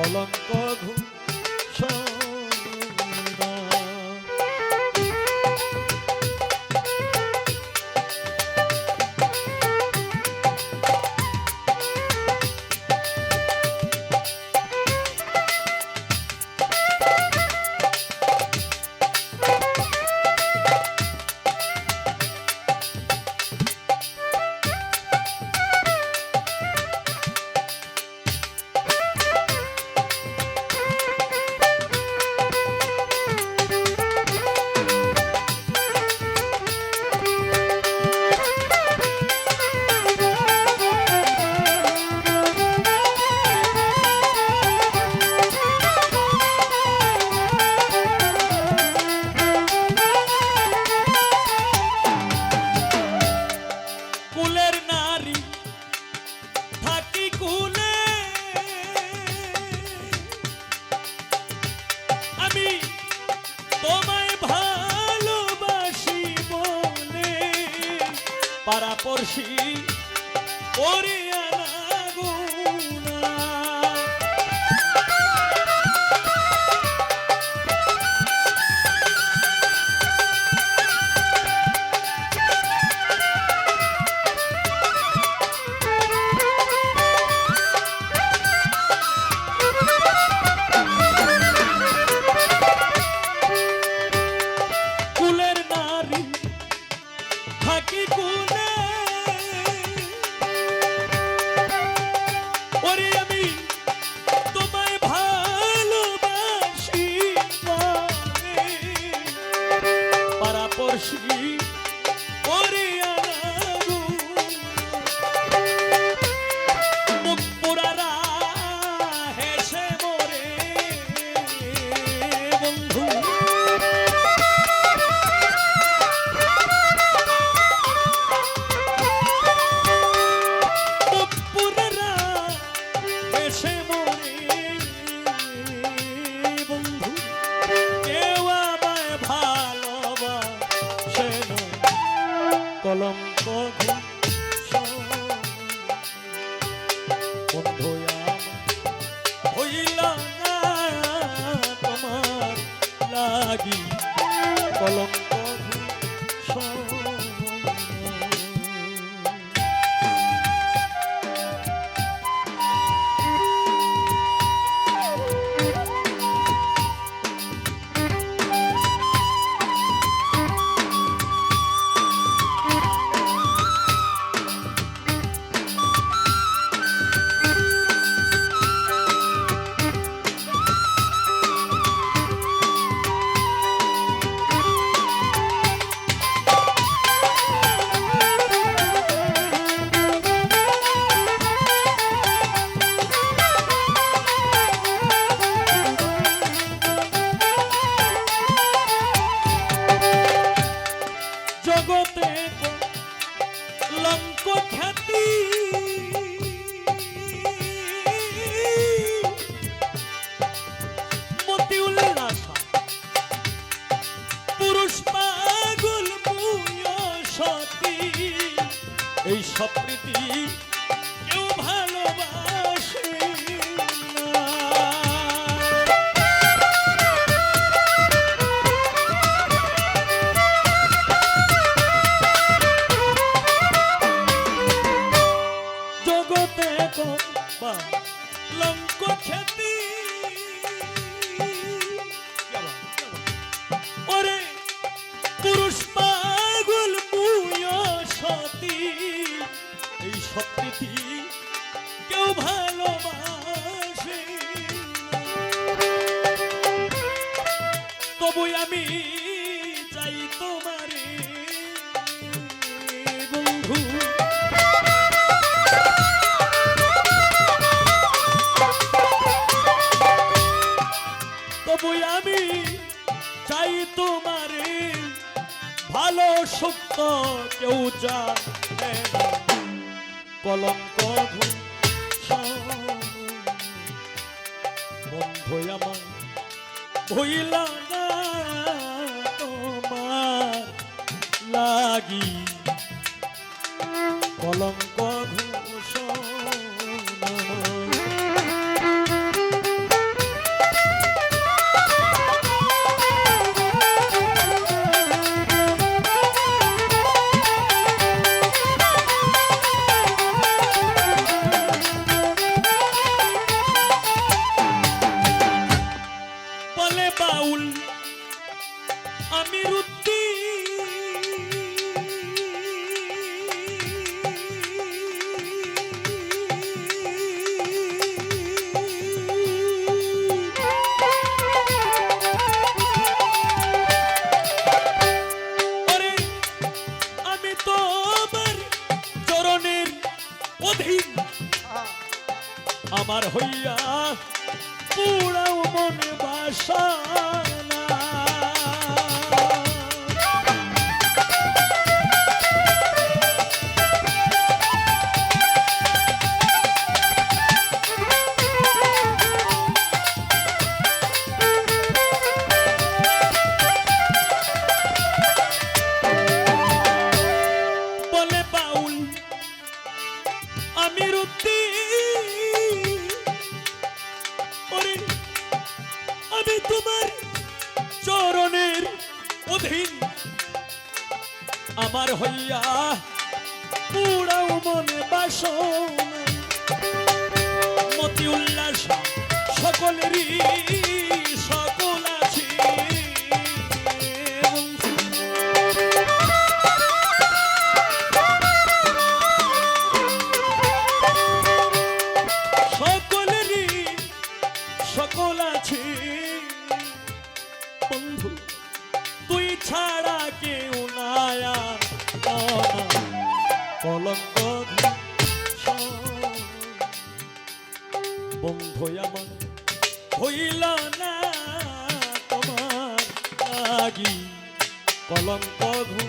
কলঙ্ক ধূম পাড়াপড়শি ওরে আনাগোনা লাগি লঙ্ক খ্যাতি। মতিউল আশা। পুরুষ পাগল সতী। এই সপ্রীতি কেউ ভালোবাসে বা লঙ্ক খ্যাতি ওরে পুরুষ পাগল মুয় সতী এই তবু আমি তবু আমি চাই তোমারে ভালো সুক্ত কেউ জানে। কলঙ্ক। বন্ধু আমার হইল না তোমার লাগি অধীন। আমার হইয়া পুরাও মনে তোমার চরণের অধীন। আমার হইয়া পুরাও মনে বাসন। মতি উল্লাস সকলেরই কলঙ্ক বন্ধু আমার হইল না তোমার লাগি। কলঙ্ক তুমি